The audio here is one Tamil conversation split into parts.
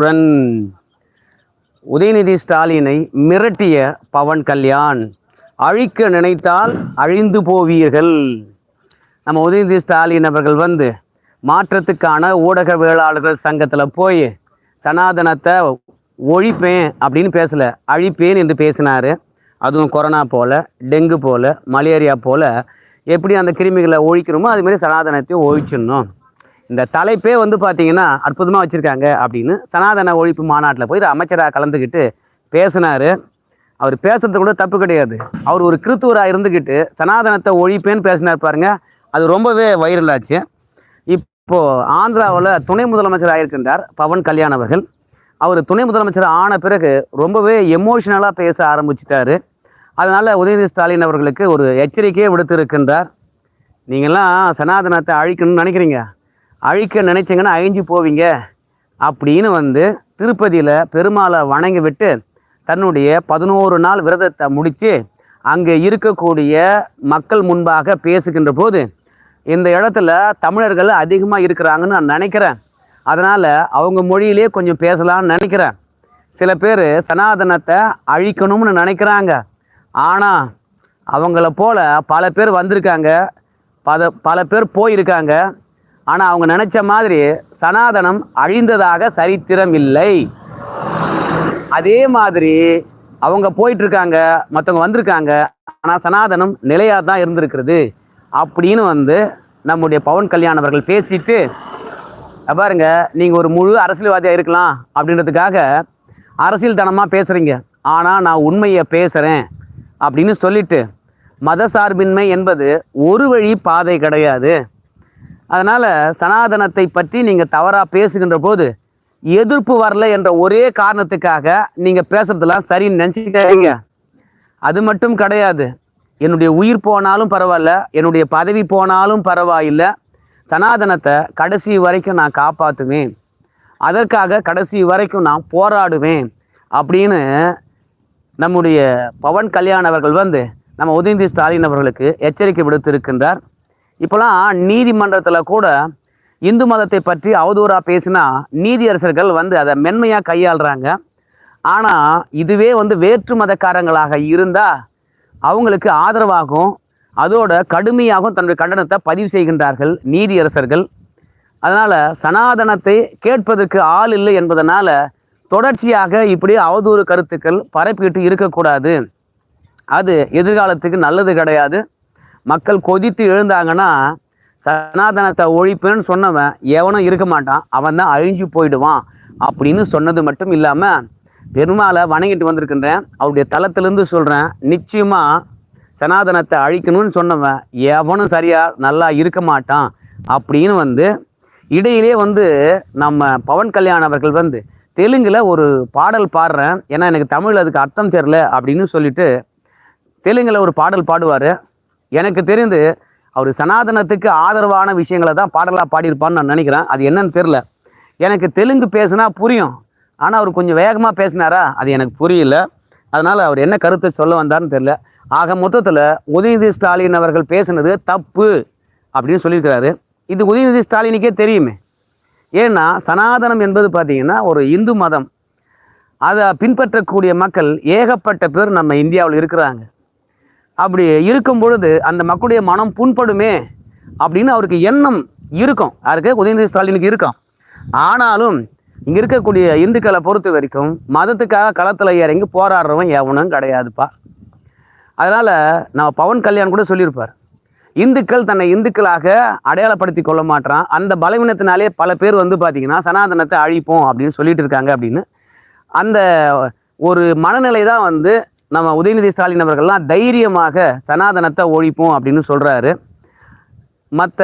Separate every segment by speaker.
Speaker 1: நலமுடன் உதயநிதி ஸ்டாலினை மிரட்டிய பவன் கல்யாண். அழிக்க நினைத்தால் அழிந்து போவீர்கள். நம்ம உதயநிதி ஸ்டாலின் அவர்கள் வந்து மாற்றத்துக்கான ஊடகவியலாளர்கள் சங்கத்தில் போய் சனாதனத்தை ஒழிப்பேன் அப்படின்னு பேசல. அழிப்பேன் என்று பேசினார். அதுவும் கொரோனா போல் டெங்கு போல் மலேரியா போல். எப்படி அந்த கிருமிகளை ஒழிக்கிறோமோ அதுமாரி சனாதனத்தையும் ஒழிச்சிடணும். இந்த தலைப்பே வந்து பார்த்தீங்கன்னா அற்புதமாக வச்சுருக்காங்க அப்படின்னு சனாதன ஒழிப்பு மாநாட்டில் போய் அமைச்சராக கலந்துக்கிட்டு பேசினார். அவர் பேசுறது கூட தப்பு கிடையாது. அவர் ஒரு கிறித்துவராக இருந்துக்கிட்டு சனாதனத்தை ஒழிப்பேன்னு பேசினார் பாருங்க. அது ரொம்பவே வைரல் ஆச்சு. ஆந்திராவில் துணை முதலமைச்சர் ஆகியிருக்கின்றார் பவன் கல்யாண் அவர்கள். அவர் துணை முதலமைச்சர் ஆன பிறகு ரொம்பவே எமோஷனலாக பேச ஆரம்பிச்சிட்டாரு. அதனால் உதயநிதி ஸ்டாலின் அவர்களுக்கு ஒரு எச்சரிக்கையை விடுத்திருக்கின்றார். நீங்கள்லாம் சனாதனத்தை அழிக்கணும்னு நினைக்கிறீங்க? அழிக்க நினைச்சிங்கன்னா அழிஞ்சு போவீங்க அப்படின்னு வந்து திருப்பதியில் பெருமாளை வணங்கி விட்டு தன்னுடைய பதினோரு நாள் விரதத்தை முடித்து அங்கே இருக்கக்கூடிய மக்கள் முன்பாக பேசுகின்ற போது இந்த இடத்துல தமிழர்கள் அதிகமாக இருக்கிறாங்கன்னு நான் நினைக்கிறேன். அதனால் அவங்க மொழியிலே கொஞ்சம் பேசலாம்னு நினைக்கிறேன். சில பேர் சனாதனத்தை அழிக்கணும்னு நினைக்கிறாங்க. ஆனால் அவங்கள போல் பல பேர் வந்திருக்காங்க. பல பல பேர் போயிருக்காங்க. ஆனால் அவங்க நினச்ச மாதிரி சனாதனம் அழிந்ததாக சரித்திரம் இல்லை. அதே மாதிரி அவங்க போயிட்டுருக்காங்க மற்றவங்க வந்திருக்காங்க ஆனால் சனாதனம் நிலையாக தான் இருந்திருக்கிறது அப்படின்னு வந்து நம்முடைய பவன் கல்யாண் அவர்கள் பேசிட்டு பாருங்க நீங்கள் ஒரு முழு அரசியல்வாதியாக இருக்கலாம் அப்படின்றதுக்காக அரசியல் பேசுகிறீங்க ஆனால் நான் உண்மையை பேசுகிறேன் அப்படின்னு சொல்லிட்டு மத சார்பின்மை என்பது ஒரு வழி பாதை கிடையாது. அதனால் சனாதனத்தை பற்றி நீங்கள் தவறாக பேசுகின்ற போது எதிர்ப்பு வரல என்ற ஒரே காரணத்துக்காக நீங்கள் பேசுறதெல்லாம் சரின்னு நினச்சிக்காதீங்க. அது மட்டும் கிடையாது. என்னுடைய உயிர் போனாலும் பரவாயில்ல என்னுடைய பதவி போனாலும் பரவாயில்லை. சனாதனத்தை கடைசி வரைக்கும் நான் காப்பாற்றுவேன் அதற்காக கடைசி வரைக்கும் நான் போராடுவேன் அப்படின்னு நம்முடைய பவன் கல்யாண் அவர்கள் வந்து நம்ம உதயநிதி ஸ்டாலின் அவர்களுக்கு எச்சரிக்கை விடுத்திருக்கின்றார். இப்போலாம் நீதிமன்றத்தில் கூட இந்து மதத்தை பற்றி அவதூறாக பேசினா நீதியரசர்கள் வந்து அதை மென்மையாக கையாளுறாங்க. ஆனால் இதுவே வந்து வேற்று மதக்காரங்களாக இருந்தால் அவங்களுக்கு ஆதரவாகவும் அதோட கடுமையாகவும் தன்னுடைய கண்டனத்தை பதிவு செய்கின்றார்கள் நீதியரசர்கள் அதனால் சனாதனத்தை கேட்பதற்கு ஆள் இல்லை என்பதனால் தொடர்ச்சியாக இப்படி அவதூறு கருத்துக்கள் பரப்பிக்கிட்டு இருக்கக்கூடாது. அது எதிர்காலத்துக்கு நல்லது கிடையாது. மக்கள் கொதித்து எழுந்தாங்கன்னா சனாதனத்தை ஒழிப்புன்னு சொன்னவன் எவனும் இருக்க மாட்டான். அவன் தான் அழிஞ்சு போயிடுவான் அப்படின்னு சொன்னது மட்டும் இல்லாமல் பெருமாளை வணங்கிட்டு வந்திருக்கின்றேன். அவருடைய தளத்திலிருந்து சொல்கிறேன் நிச்சயமாக சனாதனத்தை அழிக்கணும்னு சொன்னவன் எவனும் சரியாக நல்லா இருக்க மாட்டான் அப்படின்னு வந்து இடையிலே வந்து நம்ம பவன் கல்யாண் அவர்கள் வந்து தெலுங்கில் ஒரு பாடல் பாடுறேன். ஏன்னா எனக்கு தமிழ் அதுக்கு அர்த்தம் தெரில அப்படின்னு சொல்லிட்டு தெலுங்கில் ஒரு பாடல் பாடுவார். எனக்கு தெரிந்து அவர் சனாதனத்துக்கு ஆதரவான விஷயங்களை தான் பாடலாக பாடியிருப்பான்னு நான் நினைக்கிறேன். அது என்னன்னு தெரில எனக்கு தெலுங்கு பேசுனா புரியும். ஆனால் அவர் கொஞ்சம் வேகமாக பேசினாரா? அது எனக்கு புரியல. அதனால் அவர் என்ன கருத்தை சொல்ல வந்தார்னு தெரில ஆக மொத்தத்தில் உதயநிதி ஸ்டாலின் அவர்கள் பேசுனது தப்பு அப்படின்னு சொல்லியிருக்கிறாரு. இது உதயநிதி ஸ்டாலினுக்கே தெரியுமே. ஏன்னா சனாதனம் என்பது பார்த்தீங்கன்னா ஒரு இந்து மதம். அதை பின்பற்றக்கூடிய மக்கள் ஏகப்பட்ட பேர் நம்ம இந்தியாவில் இருக்கிறாங்க. அப்படி இருக்கும் பொழுது அந்த மக்களுடைய மனம் புண்படுமே அப்படின்னு அவருக்கு எண்ணம் இருக்கும். யாருக்கு? உதயநிதி ஸ்டாலினுக்கு இருக்கும். ஆனாலும் இங்கே இருக்கக்கூடிய இந்துக்களை பொறுத்த வரைக்கும் மதத்துக்காக களத்தில் இறங்கி போராடுறவன் எவனும் கிடையாதுப்பா. அதனால் நம்ம பவன் கல்யாண் கூட சொல்லியிருப்பார். இந்துக்கள் தன்னை இந்துக்களாக அடையாளப்படுத்தி கொள்ள மாட்டான். அந்த பலவீனத்தினாலே பல பேர் வந்து பார்த்திங்கன்னா சனாதனத்தை அழிப்போம் அப்படின்னு சொல்லிட்டு இருக்காங்க அப்படின்னு. அந்த ஒரு மனநிலை தான் வந்து நம்ம உதயநிதி ஸ்டாலின் அவர்கள்லாம் தைரியமாக சனாதனத்தை ஒழிப்போம் அப்படின்னு சொல்கிறாரு மற்ற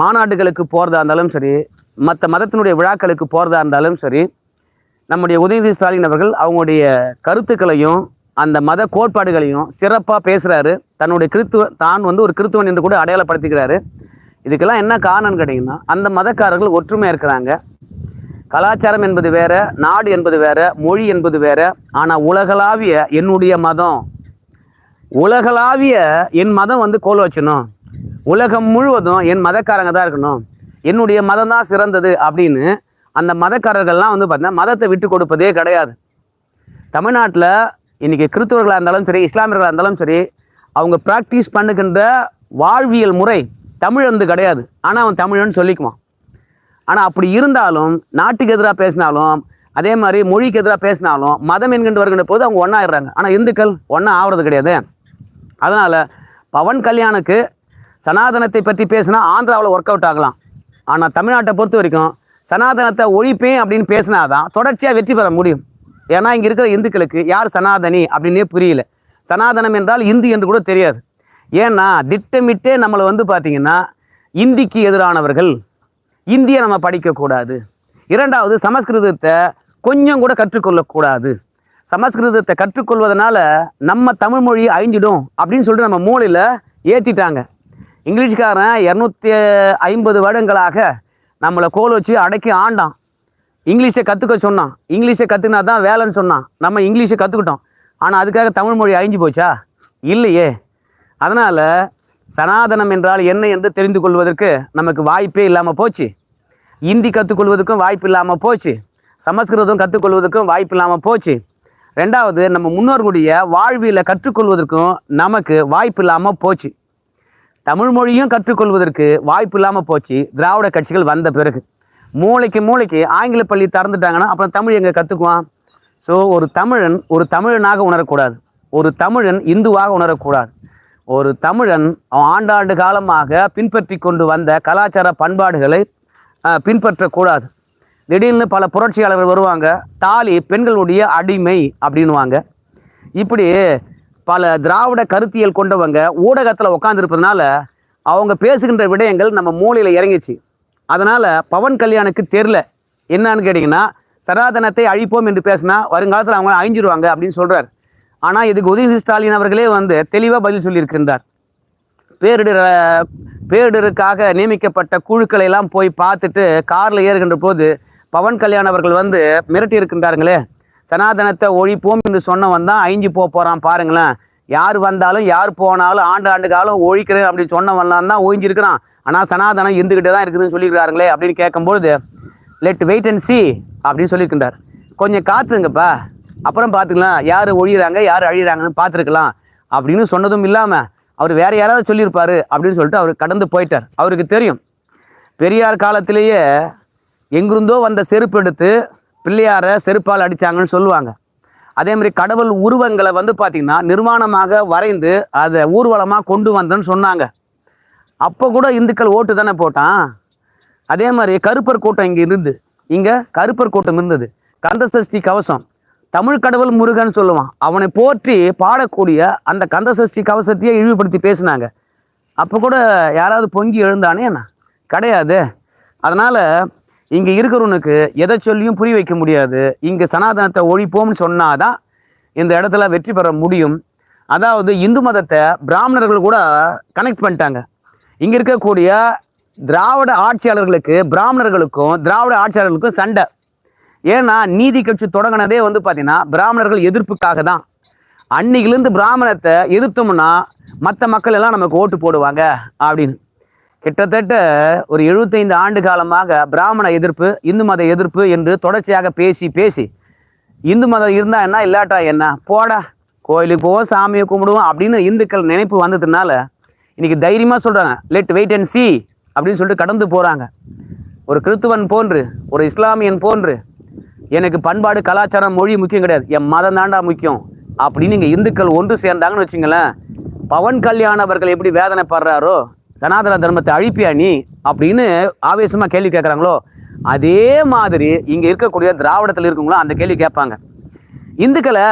Speaker 1: மாநாடுகளுக்கு போகிறதா இருந்தாலும் சரி மற்ற மதத்தினுடைய விழாக்களுக்கு போகிறதா இருந்தாலும் சரி நம்முடைய உதயநிதி ஸ்டாலின் அவர்கள் அவங்களுடைய கருத்துக்களையும் அந்த மத கோட்பாடுகளையும் சிறப்பாக பேசுகிறாரு தன்னுடைய கிறித்துவ தான் வந்து ஒரு கிறித்துவன் என்று கூட அடையாளப்படுத்திக்கிறாரு. இதுக்கெல்லாம் என்ன காரணம்னு கேட்டிங்கன்னா அந்த மதக்காரர்கள் ஒற்றுமையாக இருக்கிறாங்க. கலாச்சாரம் என்பது வேற நாடு என்பது வேற மொழி என்பது வேற ஆனால் உலகளாவிய என்னுடைய மதம். உலகளாவிய என் மதம் வந்து கோல் வச்சணும் உலகம் முழுவதும் என் மதக்காரங்க தான் இருக்கணும். என்னுடைய மதம் தான் சிறந்தது அப்படின்னு அந்த மதக்காரர்கள்லாம் வந்து பார்த்தீங்கன்னா மதத்தை விட்டு கொடுப்பதே கிடையாது. தமிழ்நாட்டில் இன்றைக்கி கிறிஸ்தவர்களாக இருந்தாலும் சரி இஸ்லாமியர்களாக இருந்தாலும் சரி அவங்க ப்ராக்டிஸ் பண்ணுகின்ற வாழ்வியல் முறை தமிழ் வந்து கிடையாது. ஆனால் அவன் தமிழன்னு சொல்லிக்குவான். ஆனால் அப்படி இருந்தாலும் நாட்டுக்கு எதிராக பேசினாலும் அதே மாதிரி மொழிக்கு எதிராக பேசினாலும் மதம் என்கின்ற வருகின்ற போது அவங்க ஒன்றாயிடுறாங்க ஆனால் இந்துக்கள் ஒன்றா ஆகிறது கிடையாது. அதனால் பவன் கல்யாணுக்கு சனாதனத்தை பற்றி பேசினா ஆந்திராவில் ஒர்க் அவுட் ஆகலாம். ஆனால் தமிழ்நாட்டை பொறுத்த வரைக்கும் சனாதனத்தை ஒழிப்பேன் அப்படின்னு பேசினாதான் தொடர்ச்சியாக வெற்றி பெற முடியும். ஏன்னா இங்கே இருக்கிற இந்துக்களுக்கு யார் சனாதனி அப்படின்னே புரியல. சனாதனம் என்றால் இந்து என்று கூட தெரியாது. ஏன்னா திட்டமிட்டே நம்மளை வந்து பார்த்திங்கன்னா இந்திக்கு எதிரானவர்கள் இந்தியை நம்ம படிக்கக்கூடாது. இரண்டாவது சமஸ்கிருதத்தை கொஞ்சம் கூட கற்றுக்கொள்ளக்கூடாது. சமஸ்கிருதத்தை கற்றுக்கொள்வதனால நம்ம தமிழ் மொழி அழிஞ்சிடும் அப்படின்னு சொல்லிட்டு நம்ம மூளையில் ஏற்றிட்டாங்க இங்கிலீஷ்காரன் இரநூத்தி ஐம்பது வருடங்களாக நம்மளை கோல் வச்சு அடக்கி ஆண்டான். இங்கிலீஷை கற்றுக்க சொன்னான். இங்கிலீஷை கற்றுக்கினா தான் வேலைன்னு சொன்னான். நம்ம இங்கிலீஷை கற்றுக்கிட்டோம் ஆனால் அதுக்காக தமிழ் மொழி அழிஞ்சு போச்சா? இல்லையே. அதனால் சனாதனம் என்றால் என்ன என்று தெரிந்து கொள்வதற்கு நமக்கு வாய்ப்பே இல்லாமல் போச்சு. இந்தி கற்றுக்கொள்வதற்கும் வாய்ப்பு இல்லாமல் போச்சு. சமஸ்கிருதம் கற்றுக்கொள்வதற்கும் வாய்ப்பு இல்லாமல் போச்சு. ரெண்டாவது நம்ம முன்னோர்களுடைய வாழ்வியில் கற்றுக்கொள்வதற்கும் நமக்கு வாய்ப்பு இல்லாமல் போச்சு. தமிழ் மொழியும் கற்றுக்கொள்வதற்கு வாய்ப்பு இல்லாமல் போச்சு. திராவிட கட்சிகள் வந்த பிறகு. மூளைக்கு மூளைக்கு ஆங்கில பள்ளி திறந்துட்டாங்கன்னா அப்புறம் தமிழ் எங்கே கற்றுக்குவான் ஸோ ஒரு தமிழன் ஒரு தமிழனாக உணரக்கூடாது. ஒரு தமிழன் இந்துவாக உணரக்கூடாது. ஒரு தமிழன் அவன் ஆண்டாண்டு காலமாக பின்பற்றி கொண்டு வந்த கலாச்சார பண்பாடுகளை பின்பற்றக்கூடாது. திடீர்னு பல புரட்சியாளர்கள் வருவாங்க. தாலி பெண்களுடைய அடிமை அப்படின்வாங்க இப்படி பல திராவிட கருத்தியல் கொண்டவங்க ஊடகத்தில் உட்காந்துருப்பதுனால அவங்க பேசுகின்ற விடயங்கள் நம்ம மூளையில் இறங்கிச்சு. அதனால் பவன் கல்யாணுக்கு தெரில என்னன்னு கேட்டிங்கன்னா சனாதனத்தை அழிப்போம் என்று பேசினா வருங்காலத்தில் அவங்க அழிஞ்சிருவாங்க அப்படின்னு சொல்கிறார் ஆனால் இதுக்கு உதயநிதி ஸ்டாலின் அவர்களே வந்து தெளிவாக பதில் சொல்லியிருக்கின்றார். பேரிடர் பேரிடருக்காக நியமிக்கப்பட்ட குழுக்களை எல்லாம் போய் பார்த்துட்டு காரில் ஏறுகின்ற போது பவன் கல்யாண் அவர்கள் வந்து மிரட்டி இருக்கின்றாருங்களே சனாதனத்தை ஒழிப்போம் என்று சொன்னவன் தான் அழிஞ்சு போக போகிறான் பாருங்களேன். யார் வந்தாலும் யார் போனாலும் ஆண்டு ஆண்டு காலம் ஒழிக்கிறேன் அப்படின்னு சொன்னவன்லாம் தான் ஒழிஞ்சிருக்கிறான். ஆனால் சனாதனம் இருந்துக்கிட்டே தான் இருக்குதுன்னு சொல்லியிருக்காருங்களே அப்படின்னு கேட்கும்பொழுது லெட் வெயிட் அண்ட் சி அப்படின்னு சொல்லியிருக்கின்றார். கொஞ்சம் காத்துங்கப்பா. அப்புறம் பார்த்துக்கலாம் யார் ஒழிகிறாங்க யார் அழிகிறாங்கன்னு பார்த்துருக்கலாம். அப்படின்னு சொன்னதும் இல்லாமல் அவர் வேற யாராவது சொல்லியிருப்பாரு அப்படின்னு சொல்லிட்டு அவர் கடந்து போயிட்டார். அவருக்கு தெரியும். பெரியார் காலத்திலேயே எங்கிருந்தோ வந்த செருப்பு எடுத்து பிள்ளையாரை செருப்பால் அடிச்சாங்கன்னு சொல்லுவாங்க. அதே மாதிரி கடவுள் உருவங்களை வந்து பார்த்திங்கன்னா நிர்மாணமாக வரைந்து அதை ஊர்வலமாக கொண்டு வந்தேன்னு சொன்னாங்க. அப்போ கூட இந்துக்கள் ஓட்டு தானே போட்டான். அதே மாதிரி கருப்பர் கூட்டம் இங்கே இருந்து இங்கே கருப்பர் கூட்டம் இருந்தது. கந்தசஷ்டி கவசம். தமிழ் கடவுள் முருகன் சொல்லுவான். அவனை போற்றி பாடக்கூடிய அந்த கந்தசஷ்டி கவசத்தையே இழிவுபடுத்தி பேசினாங்க. அப்போ கூட யாராவது பொங்கி எழுந்தானே என்ன? கிடையாது. அதனால் இங்கே இருக்கிறவனுக்கு எதை சொல்லியும் புரிய வைக்க முடியாது. இங்கே சனாதனத்தை ஒழிப்போம்னு சொன்னாதான் இந்த இடத்துல வெற்றி பெற முடியும். அதாவது இந்து மதத்தை பிராமணர்கள் கூட கனெக்ட் பண்ணிட்டாங்க. இங்கே இருக்கக்கூடிய திராவிட ஆட்சியாளர்களுக்கு பிராமணர்களுக்கும் திராவிட ஆட்சியாளர்களுக்கும் சண்டை. ஏன்னா நீதி கட்சி தொடங்கினதே வந்து பார்த்தீங்கன்னா பிராமணர்கள் எதிர்ப்புக்காக தான். அன்னையிலேருந்து பிராமணத்தை எதிர்த்தோம்னா மற்ற மக்கள் எல்லாம் நமக்கு ஓட்டு போடுவாங்க அப்படின்னு. கிட்டத்தட்ட ஒரு எழுபத்தைந்து ஆண்டு காலமாக பிராமண எதிர்ப்பு இந்து மத எதிர்ப்பு என்று தொடர்ச்சியாக பேசி பேசி. இந்து மதம் இருந்தால் என்ன இல்லாட்டா என்ன? போடா கோயிலுக்கு போவோம் சாமியை கும்பிடுவோம் அப்படின்னு இந்துக்கள் நினைப்பு வந்ததுனால இன்னைக்கு தைரியமாக சொல்கிறாங்க லெட் வெயிட் அண்ட் சி அப்படின்னு சொல்லிட்டு கடந்து போகிறாங்க ஒரு கிறித்துவன் போன்று ஒரு இஸ்லாமியன் போன்று எனக்கு பண்பாடு கலாச்சாரம் மொழி முக்கியம் கிடையாது. என் மதம் தாண்டா முக்கியம். அப்படின்னு இங்கே இந்துக்கள் ஒன்று சேர்ந்தாங்கன்னு வச்சுங்களேன் பவன் கல்யாண் அவர்கள் எப்படி வேதனைப்படுறாரோ சனாதன தர்மத்தை அழிப்பியா நீ அப்படின்னு ஆவேசமாக கேள்வி கேட்குறாங்களோ அதே மாதிரி இங்கே இருக்கக்கூடிய திராவிடத்தில் இருக்கவங்களும் அந்த கேள்வி கேட்பாங்க. இந்துக்களை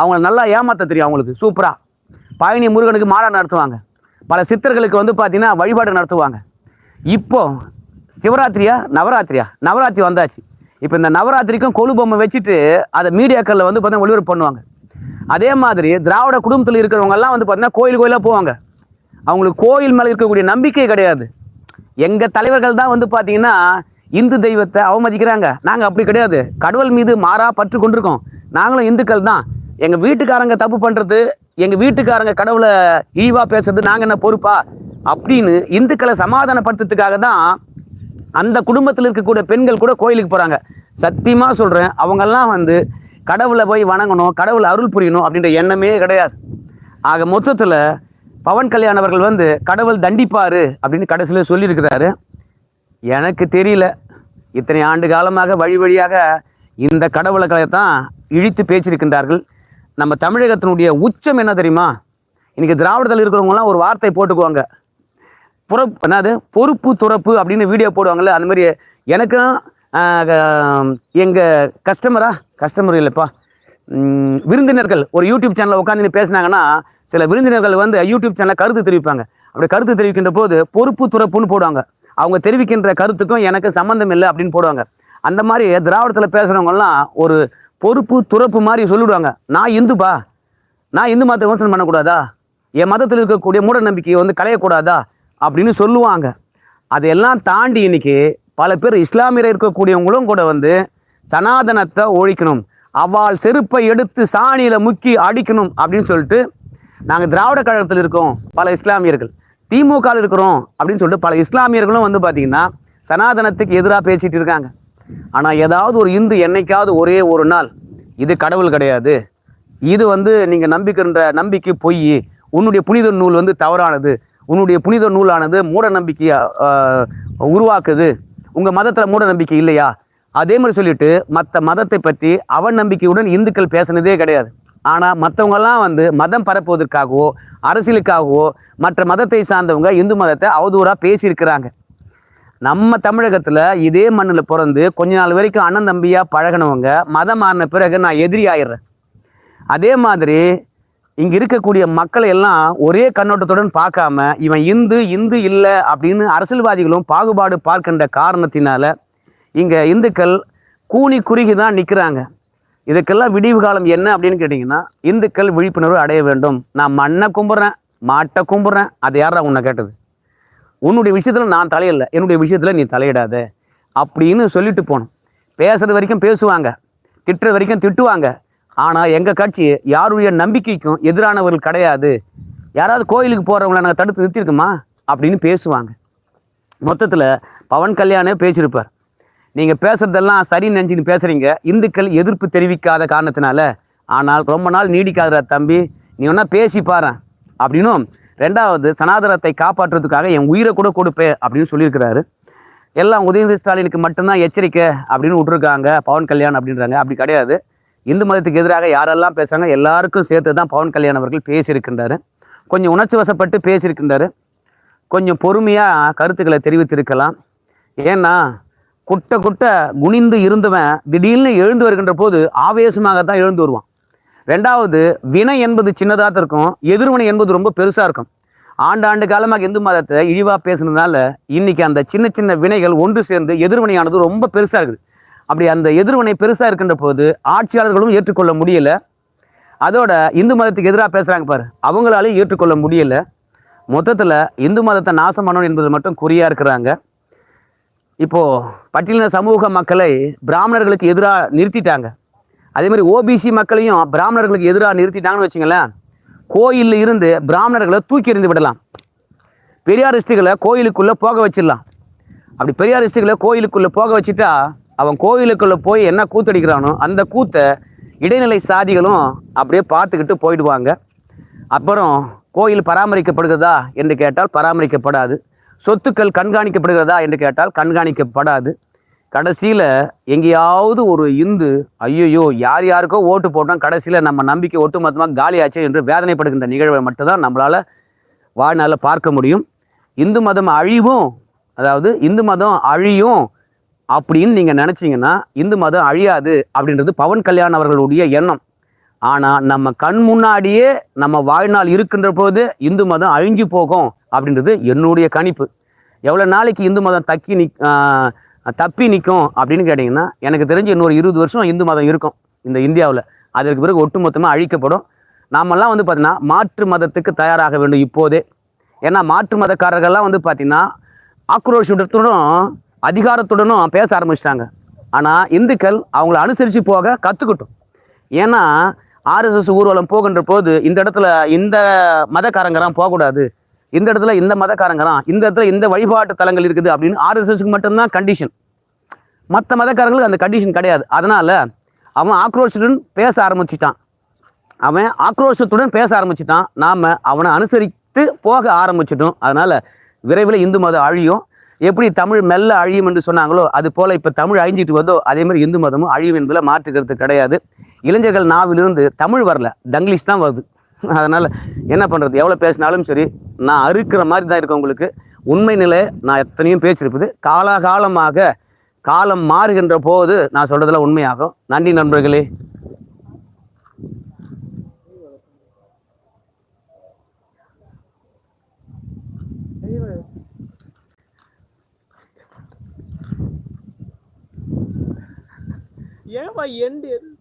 Speaker 1: அவங்கள நல்லா ஏமாற்ற தெரியும் அவங்களுக்கு சூப்பராக பழனி முருகனுக்கு மாடா நடத்துவாங்க. பல சித்தர்களுக்கு வந்து பார்த்தீங்கன்னா வழிபாடு நடத்துவாங்க. இப்போ சிவராத்திரியா நவராத்திரியா? நவராத்திரி வந்தாச்சு. இப்போ இந்த நவராத்திரிக்கும் கொலு பொம்மை வச்சுட்டு அதை மீடியாக்களில் வந்து பார்த்தீங்கன்னா ஒளிபரப்பு பண்ணுவாங்க. அதே மாதிரி திராவிட குடும்பத்தில் இருக்கிறவங்க எல்லாம் வந்து பார்த்தீங்கன்னா கோயில் கோயிலாக போவாங்க. அவங்களுக்கு கோயில் மேலே இருக்கக்கூடிய நம்பிக்கை கிடையாது. எங்கள் தலைவர்கள் தான் வந்து பார்த்தீங்கன்னா இந்து தெய்வத்தை அவமதிக்கிறாங்க. நாங்கள் அப்படி கிடையாது. கடவுள் மீது மாறா பற்று கொண்டிருக்கோம். நாங்களும் இந்துக்கள் தான். எங்கள் வீட்டுக்காரங்க தப்பு பண்ணுறது எங்கள் வீட்டுக்காரங்க கடவுளை இழிவாக பேசுறது நாங்கள் என்ன பொறுப்பா? அப்படின்னு இந்துக்களை சமாதானப்படுத்துறதுக்காக தான் அந்த குடும்பத்தில் இருக்கக்கூடிய பெண்கள் கூட கோயிலுக்கு போகிறாங்க சத்தியமாக சொல்கிறேன் அவங்கெல்லாம் வந்து கடவுளை போய் வணங்கணும் கடவுளை அருள் புரியணும் அப்படின்ற எண்ணமே கிடையாது. ஆக மொத்தத்தில் பவன் கல்யாண் அவர்கள் வந்து கடவுள் தண்டிப்பார் அப்படின்னு கடைசியில் சொல்லியிருக்கிறாரு. எனக்கு தெரியல இத்தனை ஆண்டு காலமாக வழி வழியாக இந்த கடவுள்களை தான் இழித்து பேச்சிருக்கின்றார்கள். நம்ம தமிழகத்தினுடைய உச்சம் என்ன தெரியுமா? இன்றைக்கி திராவிடத்தில் இருக்கிறவங்களாம் ஒரு வார்த்தை போட்டுக்குவாங்க. புறப்பு என்னது? பொறுப்பு துறப்பு அப்படின்னு வீடியோ போடுவாங்கல்ல அந்த மாதிரி எனக்கும் எங்கள் கஸ்டமரா கஸ்டமர் இல்லைப்பா விருந்தினர்கள் ஒரு யூடியூப் சேனலில் உட்காந்து பேசுனாங்கன்னா சில விருந்தினர்கள் வந்து யூடியூப் சேனலில் கருத்து தெரிவிப்பாங்க. அப்படி கருத்து தெரிவிக்கின்ற போது பொறுப்பு துறப்புன்னு போடுவாங்க. அவங்க தெரிவிக்கின்ற கருத்துக்கும் எனக்கு சம்மந்தம் இல்லை அப்படின்னு போடுவாங்க. அந்த மாதிரி திராவிடத்தில் பேசுகிறவங்கலாம் ஒரு பொறுப்பு துறப்பு மாதிரி சொல்லிவிடுவாங்க நான் இந்துப்பா. நான் இந்து மதத்தை விமர்சனம் பண்ணக்கூடாதா? என் மதத்தில் இருக்கக்கூடிய மூட நம்பிக்கையை வந்து களையக்கூடாதா? அப்படின்னு சொல்லுவாங்க. அதையெல்லாம் தாண்டி இன்னைக்கு பல பேர் இஸ்லாமியர் இருக்கக்கூடியவங்களும் கூட வந்து சனாதனத்தை ஒழிக்கணும். அவ்வாள் செருப்பை எடுத்து சாணியில் முக்கி அடிக்கணும் அப்படின்னு சொல்லிட்டு நாங்கள் திராவிட கழகத்தில் இருக்கோம் பல இஸ்லாமியர்கள். திமுகவில் இருக்கிறோம் அப்படின்னு சொல்லிட்டு பல இஸ்லாமியர்களும் வந்து பார்த்திங்கன்னா சனாதனத்துக்கு எதிராக பேசிகிட்டு இருக்காங்க. ஆனால் ஏதாவது ஒரு இந்து என்னைக்காவது ஒரே ஒரு நாள் இது கடவுள் கிடையாது. இது வந்து நீங்கள் நம்பிக்கின்ற நம்பிக்கை பொய். உன்னுடைய புனித நூல் வந்து தவறானது. உன்னுடைய புனித நூலானது மூட நம்பிக்கையை உருவாக்குது. உங்கள் மதத்தில் மூட நம்பிக்கை இல்லையா? அதே மாதிரி சொல்லிட்டு மற்ற மதத்தை பற்றி அவன் நம்பிக்கையுடன் இந்துக்கள் பேசுனதே கிடையாது. ஆனால் மற்றவங்கெல்லாம் வந்து மதம் பரப்புவதற்காகவோ அரசியலுக்காகவோ மற்ற மதத்தை சார்ந்தவங்க இந்து மதத்தை அவதூறாக பேசியிருக்கிறாங்க. நம்ம தமிழகத்தில் இதே மண்ணில் பிறந்து கொஞ்ச நாள் வரைக்கும் அண்ணன் தம்பியாக பழகினவங்க மதம் மாறின பிறகு நான் எதிரி ஆயிடுறேன். அதே மாதிரி இங்கே இருக்கக்கூடிய மக்களை எல்லாம் ஒரே கண்ணோட்டத்துடன் பார்க்காம இவன் இந்து இந்து இல்லை அப்படின்னு அரசியல்வாதிகளும் பாகுபாடு பார்க்கின்ற காரணத்தினால இங்கே இந்துக்கள் கூனி குறுகி தான் நிற்கிறாங்க இதுக்கெல்லாம் விடிவு காலம் என்ன அப்படின்னு கேட்டிங்கன்னா இந்துக்கள் விழிப்புணர்வு அடைய வேண்டும். நான் மண்ணை கும்பிட்றேன் மாட்டை கும்பிட்றேன் அது யாரா உன்னை கேட்டது? உன்னுடைய விஷயத்தில் நான் தலையிடல என்னுடைய விஷயத்தில் நீ தலையிடாத. அப்படின்னு சொல்லிட்டு போகணும் பேசுறது வரைக்கும் பேசுவாங்க. திட்டுறது வரைக்கும் திட்டுவாங்க. ஆனால் எங்கள் கட்சி யாருடைய நம்பிக்கைக்கும் எதிரானவர்கள் கிடையாது. யாராவது கோயிலுக்கு போகிறவங்கள நாங்கள் தடுத்து நிறுத்தியிருக்கோமா அப்படின்னு பேசுவாங்க. மொத்தத்தில் பவன் கல்யாணே பேசியிருப்பார். நீங்கள் பேசுறதெல்லாம் சரின்னு நினச்சின்னு பேசுகிறீங்க இந்துக்கள் எதிர்ப்பு தெரிவிக்காத காரணத்தினால. ஆனால் ரொம்ப நாள் நீடிக்காத தம்பி. நீ ஒன்றா பேசி பாரு. அப்படின்னும் ரெண்டாவது சனாதனத்தை காப்பாற்றுறதுக்காக என் உயிரை கூட கொடுப்பேன் அப்படின்னு சொல்லியிருக்கிறாரு. எல்லாம் உதயநிதி ஸ்டாலினுக்கு மட்டும்தான் எச்சரிக்கை அப்படின்னு விட்ருக்காங்க பவன் கல்யாண் அப்படின்றாங்க. அப்படி கிடையாது. இந்து மதத்துக்கு எதிராக யாரெல்லாம் பேசுகிறாங்க எல்லாருக்கும் சேர்த்து தான் பவன் கல்யாண் அவர்கள் பேசியிருக்கின்றாரு. கொஞ்சம் உணர்ச்சி வசப்பட்டு பேசியிருக்கின்றாரு. கொஞ்சம் பொறுமையாக கருத்துக்களை தெரிவித்திருக்கலாம். ஏன்னா குட்ட குட்ட குனிந்து இருந்தவன் திடீர்னு எழுந்து வருகின்ற போது ஆவேசமாக தான் எழுந்து வருவான். ரெண்டாவது வினை என்பது சின்னதாக இருக்கும் எதிர்வினை என்பது ரொம்ப பெருசாக இருக்கும். ஆண்டாண்டு காலமாக இந்து மதத்தை இழிவாக பேசுனதுனால இன்னைக்கு அந்த சின்ன சின்ன வினைகள் ஒன்று சேர்ந்து எதிர்வினையானது ரொம்ப பெருசாக இருக்குது. அப்படி அந்த எதிர்வினை பெருசாக இருக்கின்ற போது ஆட்சியாளர்களும் ஏற்றுக்கொள்ள முடியல. அதோட இந்து மதத்துக்கு எதிராக பேசுகிறாங்க பாரு. அவங்களாலையும் ஏற்றுக்கொள்ள முடியல. மொத்தத்தில் இந்து மதத்தை நாசம் பண்ணணும் என்பது மட்டும் குறியாக இருக்கிறாங்க. இப்போது பட்டியலின சமூக மக்களை பிராமணர்களுக்கு எதிராக நிறுத்திட்டாங்க. அதே மாதிரி ஓபிசி மக்களையும் பிராமணர்களுக்கு எதிராக நிறுத்திட்டாங்கன்னு வச்சுங்களேன் கோயிலில் இருந்து பிராமணர்களை தூக்கி எறிந்து விடலாம். பெரியாரிஸ்டுகளை கோயிலுக்குள்ளே போக வச்சிடலாம். அப்படி பெரியாரிஸ்டுகளை கோயிலுக்குள்ளே போக வச்சுட்டா அவன் கோவிலுக்குள்ளே போய் என்ன கூத்தடிக்கிறானோ அந்த கூத்தை இடைநிலை சாதிகளும் அப்படியே பார்த்துக்கிட்டு போயிடுவாங்க. அப்புறம் கோயில் பராமரிக்கப்படுகிறதா என்று கேட்டால் பராமரிக்கப்படாது. சொத்துக்கள் கண்காணிக்கப்படுகிறதா என்று கேட்டால் கண்காணிக்கப்படாது. கடைசியில் எங்கேயாவது ஒரு இந்து ஐயையோ யார் யாருக்கோ ஓட்டு போட்டோம் கடைசியில் நம்ம நம்பிக்கை ஒட்டுமொத்தமாக காலியாச்சு என்று வேதனைப்படுகின்ற நிகழ்வை மட்டும்தான் நம்மளால் வாழ்நாளில் பார்க்க முடியும். இந்து மதம் அழிவும் அதாவது இந்து மதம் அழியும் அப்படின்னு நீங்கள் நினச்சிங்கன்னா இந்து மதம் அழியாது அப்படின்றது பவன் கல்யாண் அவர்களுடைய எண்ணம். ஆனால் நம்ம கண் முன்னாடியே நம்ம வாழ்நாள் இருக்கின்ற போது இந்து மதம் அழிஞ்சு போகும் அப்படின்றது என்னுடைய கணிப்பு. எவ்வளோ நாளைக்கு இந்து மதம் தக்கி நிக் தப்பி நிற்கும் அப்படின்னு கேட்டிங்கன்னா எனக்கு தெரிஞ்சு இன்னொரு இருபது வருஷம் இந்து மதம் இருக்கும் இந்த இந்தியாவில். அதற்கு பிறகு ஒட்டுமொத்தமாக அழிக்கப்படும். நாமெல்லாம் வந்து பார்த்திங்கன்னா மாற்று மதத்துக்கு தயாராக வேண்டும் இப்போதே. ஏன்னா மாற்று மதக்காரர்கள்லாம் வந்து பார்த்திங்கன்னா ஆக்ரோஷத்துடன் அதிகாரத்துடனும் பேச ஆரம்பிச்சிட்டாங்க. ஆனால் இந்துக்கள் அவங்கள அனுசரித்து போக கற்றுக்கட்டும் ஏன்னா ஆர்எஸ்எஸ் ஊர்வலம் போகின்ற போது இந்த இடத்துல இந்த மதக்காரங்கலாம் போகக்கூடாது. இந்த இடத்துல இந்த மதக்காரங்கரான் இந்த இடத்துல இந்த வழிபாட்டு தலங்கள் இருக்குது அப்படின்னு ஆர்எஸ்எஸ்க்கு மட்டும்தான் கண்டிஷன் மற்ற மதக்காரங்களுக்கு அந்த கண்டிஷன் கிடையாது. அதனால் அவன் ஆக்ரோஷத்துடன் பேச ஆரம்பிச்சிட்டான். அவன் ஆக்ரோஷத்துடன் பேச ஆரம்பிச்சிட்டான். நாம் அவனை அனுசரித்து போக ஆரம்பிச்சிட்டோம். அதனால் விரைவில் இந்து மதம் அழியும் எப்படி தமிழ் மெல்ல அழியும் என்று சொன்னாங்களோ அது போல இப்போ தமிழ் அழிஞ்சிட்டு வந்தோ அதே மாதிரி இந்து மதமும் அழியும் என்பதில் மாற்றுக்கிறது கிடையாது. இளைஞர்கள் நாவிலிருந்து தமிழ் வரல தங்கிலீஷ் தான் வருது. அதனால் என்ன பண்ணுறது எவ்வளோ பேசினாலும் சரி நான் அறுக்கிற மாதிரி தான் இருக்கேன் உங்களுக்கு. உண்மை நிலை நான் எத்தனையும் பேசியிருப்பது. காலாகாலமாக காலம் மாறுகின்ற போது நான் சொல்கிறதெல்லாம் உண்மையாகும். நன்றி நண்பர்களே.
Speaker 2: ஏன்பா எண்டு